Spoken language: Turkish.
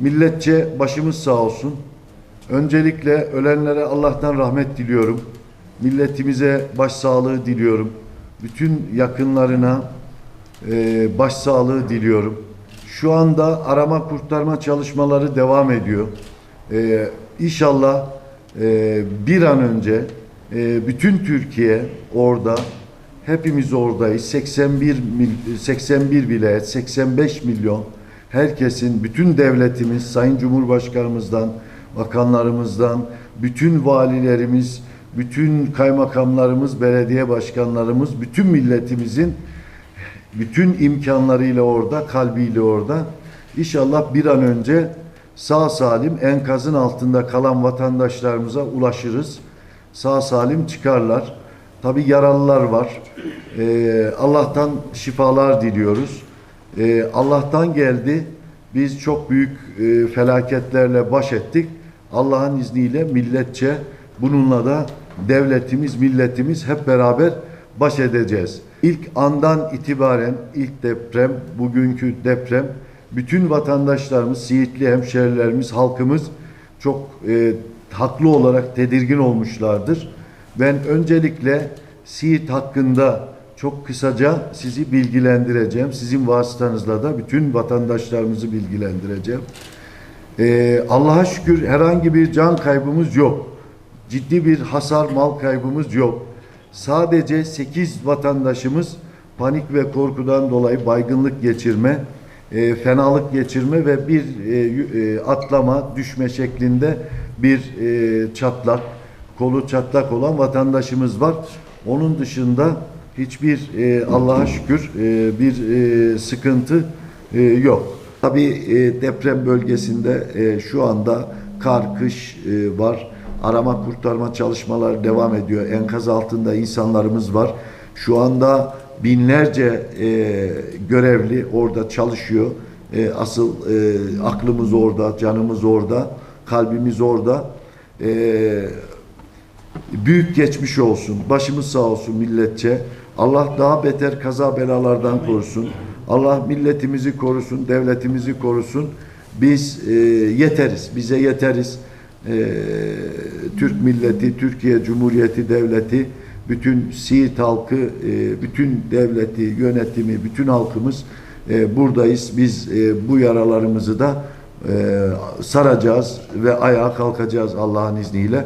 Milletçe başımız sağ olsun. Öncelikle ölenlere Allah'tan rahmet diliyorum. Milletimize başsağlığı diliyorum. Bütün yakınlarına e, başsağlığı diliyorum. Şu anda arama kurtarma çalışmaları devam ediyor. E, inşallah e, bir an önce e, bütün Türkiye orada, hepimiz oradayız. 81 mil, 81 vilayet, 85 milyon herkesin, bütün devletimiz, Sayın Cumhurbaşkanımızdan, bakanlarımızdan, bütün valilerimiz, bütün kaymakamlarımız, belediye başkanlarımız, bütün milletimizin bütün imkanlarıyla orada, kalbiyle orada. İnşallah bir an önce sağ salim enkazın altında kalan vatandaşlarımıza ulaşırız. Sağ salim çıkarlar. Tabi yaralılar var. Ee, Allah'tan şifalar diliyoruz. Ee, Allah'tan geldi. Biz çok büyük e, felaketlerle baş ettik. Allah'ın izniyle milletçe bununla da devletimiz, milletimiz hep beraber baş edeceğiz. İlk andan itibaren ilk deprem, bugünkü deprem bütün vatandaşlarımız, Siirtli hemşerilerimiz, halkımız çok e, haklı olarak tedirgin olmuşlardır. Ben öncelikle Siirt hakkında çok kısaca sizi bilgilendireceğim. Sizin vasıtanızla da bütün vatandaşlarımızı bilgilendireceğim. Ee, Allah'a şükür herhangi bir can kaybımız yok. Ciddi bir hasar mal kaybımız yok. Sadece 8 vatandaşımız panik ve korkudan dolayı baygınlık geçirme, e, fenalık geçirme ve bir e, e, atlama, düşme şeklinde bir e, çatlak, kolu çatlak olan vatandaşımız var. Onun dışında hiçbir e, Allah'a şükür e, bir e, sıkıntı e, yok. Tabii e, deprem bölgesinde e, şu anda kar, kış e, var. Arama kurtarma çalışmaları devam ediyor. Enkaz altında insanlarımız var. Şu anda binlerce e, görevli orada çalışıyor. E, asıl e, aklımız orada, canımız orada, kalbimiz orada. E, büyük geçmiş olsun. Başımız sağ olsun milletçe. Allah daha beter kaza belalardan korusun. Allah milletimizi korusun, devletimizi korusun. Biz e, yeteriz, bize yeteriz. E, Türk milleti, Türkiye Cumhuriyeti Devleti, bütün Siirt halkı, e, bütün devleti, yönetimi, bütün halkımız e, buradayız. Biz e, bu yaralarımızı da e, saracağız ve ayağa kalkacağız Allah'ın izniyle.